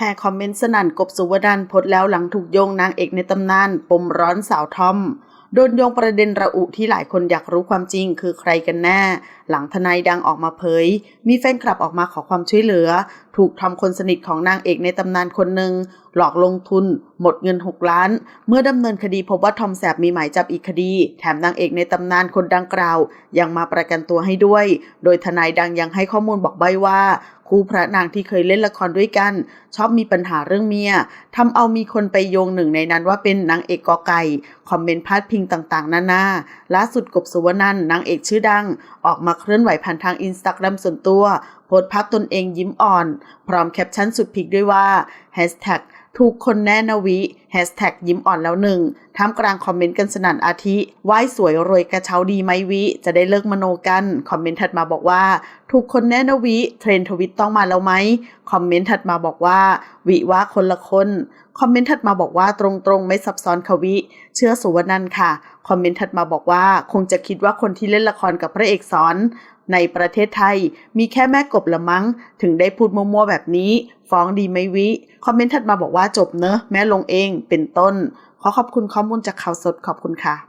แห่คอมเมนต์สนั่นกบสุวรรณพสต์แล้วหลังถูกโยงนางเอกในตำนาน ปมร้อนสาวทอม โดนโยงประเด็นระอุที่หลายคนอยากรู้ความจริงคือใครกันแน่ หลังทนายดังออกมาเผย มีแฟนคลับออกมาขอความช่วยเหลือ ถูกทอมคนสนิทของนางเอกในตำนานคนหนึ่งหลอกลงทุน หมดเงิน 6 ล้าน เมื่อดำเนินคดีพบว่าทอมแสบมีหมายจับอีกคดี แถมนางเอกในตำนานคนดังกล่าว ยังมาประกันตัวให้ด้วย โดยทนายดังยังให้ข้อมูลบอกใบว่า คู่พระนางที่เคยเล่นละครด้วยกัน ชอบมีปัญหาเรื่องเมียทำเอามีคนไปโยงหนึ่งในนั้นว่าเป็นนางเอกกอไก่ คอมเมนต์พาดพิงต่างๆ นานา ล่าสุดกบสุวรรณนางเอกชื่อดัง ออกมาเคลื่อนไหวผ่านทางอินสตาแกรมส่วนตัว โพสต์ภาพตนเองยิ้มอ่อน พร้อมแคปชั่นสุดพิกด้วยว่า Hashtag ถูกคนแน่นวิ Hashtag ยิ้มอ่อนแล้วหนึ่งท่ามกลางคอมเมนต์กันสนั่นอาทิไหว้สวยรวยกระเช้าดีไหมวิ จะได้เลิกมโนกัน คอมเมนต์ถัดมาบอกว่า ถูกคนแน่นวิ เทรนทวิตต้องมาแล้วไหม คอมเมนต์ถัดมาบอกว่า วิว่าคนละคน คอมเมนต์ถัดมาบอกว่าตรงๆ ไม่ซับซ้อนค่ะวิ เชื่อสุวรรณันค่ะ คอมเมนต์ถัดมาบอกว่า คงจะคิดว่าคนที่เล่นละครกับพระเอกสอน ในประเทศไทย มีแค่แม่กบละมั้ง ถึงได้พูดมั่วๆแบบนี้ ฟ้องดีไหมวิ คอมเมนต์ถัดมาบอกว่าจบเนอะ แม่ลงเองเป็นต้น ขอขอบคุณข้อมูลจากข่าวสดขอบคุณค่ะ